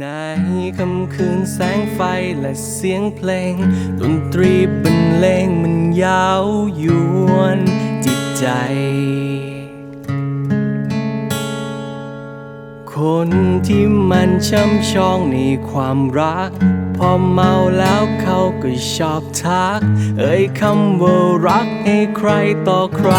ในค่ำคืนแสงไฟและเสียงเพลง ดนตรีบรรเลงมันยาวยวนจิตใจ คนที่มันช่ำชองในความรัก พอเมาแล้วเขาก็ชอบทัก เอ่ยคำว่ารักให้ใครต่อใคร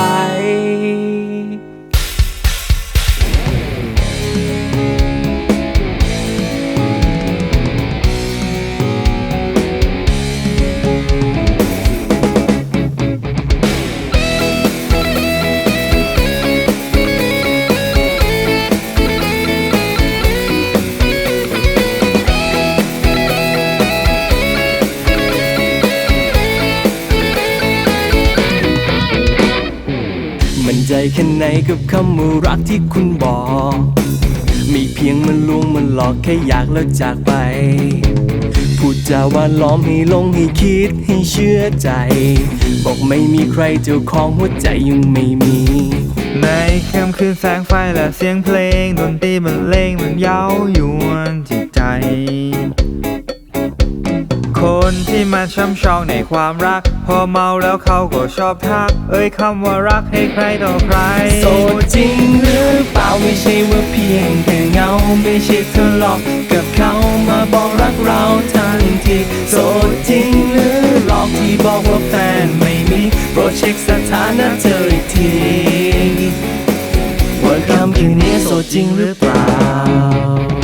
ใจแค่ไหนกับคำว่ารักที่คุณบอก มีเพียงมันลวงมันหลอกแค่อยากแล้วจากไป พูดจาว่าล้อมให้ลงให้คิดให้เชื่อใจ บอกไม่มีใครเจ้าของหัวใจยังไม่มีในค่ำคืนแสงไฟและเสียงเพลงดนตรีบรรเลงมันเย้ายวนจิตใจ คนที่มาช่ำชองในความรัก พอเมาแล้วเขาก็ชอบทัก เอ่ยคำว่ารักให้ใครต่อใคร โสดจริงหรือเปล่าไม่ใช่ว่าเพียงแค่เงาไม่ใช่เธอหลอกกับเขามาบอกรักเราทันทีโสดจริงหรือหลอกที่บอกว่าแฟนไม่มีโปรดเช็คสถานะเธออีกทีว่าคำคืนนี้โสดจริงหรือเปล่า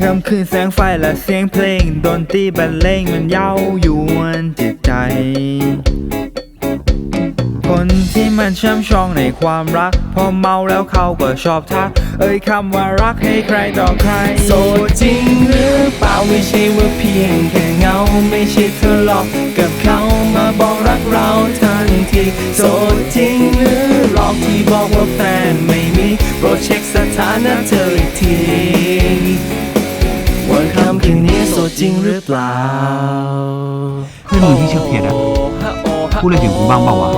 ค่ำคืนแสงไฟและเสียงเพลง ดนตรีบรรเลงมันเย้ายวนจิตใจ คนที่มันช่ำชองในความรัก พอเมาแล้วเขาก็ชอบทัก เอ่ยคำว่ารักให้ใครต่อใคร โสดจริงหรือเปล่าไม่ใช่ว่าเพียงแค่เงา ไม่ใช่เธอหลอกกับเขามาบอกรักเราทันทีโสดจริงหรือหลอกที่บอกว่าแฟนไม่มีโปรดเช็คสถานะเธออีกที คำคืนนี้โสดจริงหรือเปล่าเพื่อนมึงที่ชื่อเพชรอะพูดอะไรถึงกูบ้างเปล่าวะ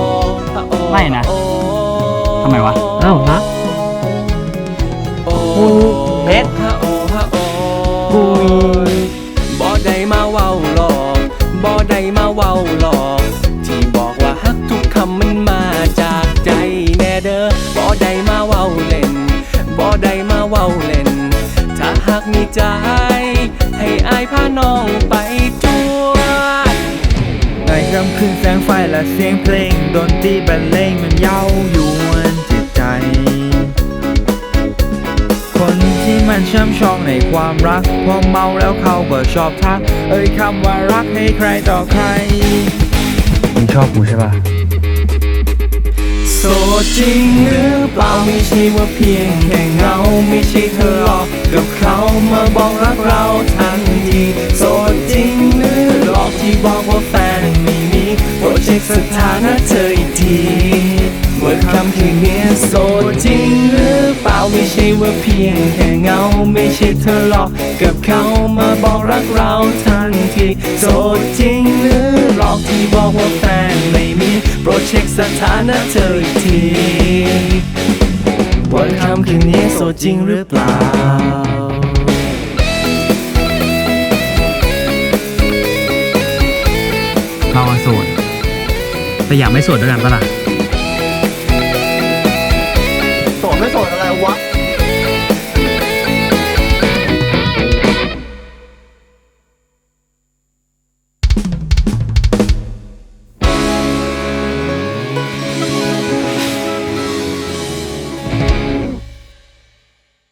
ไม่นะ ทำไมวะ อ้าวฮะคุณเพชรบุยบ่ได้มาเว้าหลอกบ่ได้มาเว้าหลอกที่บอก ในค่ำคืนแสงไฟและเสียงเพลง ดนตรีบรรเลงมันเย้ายวนจิตใจ คนที่มันช่ำชองในความรัก พอเมาแล้วเขาก็ชอบทัก เอ่ยคำว่ารักให้ใครต่อใครมึงชอบกูใช่ป่ะโสดจริงหรือเปล่าไม่ใช่ว่าเพียงแค่เงาไม่ใช่เธอหลอกกับเขามาบอกรักเราทันที สถานะเธออีกทีว่าคำคืนนี้โสดจริงหรือเปล่าไม่ใช่ว่าเพียงแค่เงา ไม่ใช่เธอหลอกกับเขามาบอกรักเราทันทีโสดจริงหรือหลอกที่บอกว่าแฟนไม่มีโปรดเช็คสถานะเธออีกทีว่าคำคืนนี้โสดจริงหรือเปล่าเราอะโสดแต่อ ยากไม่โสดด้วยกันปะล่ะ โสดไม่โสดอะไรวะ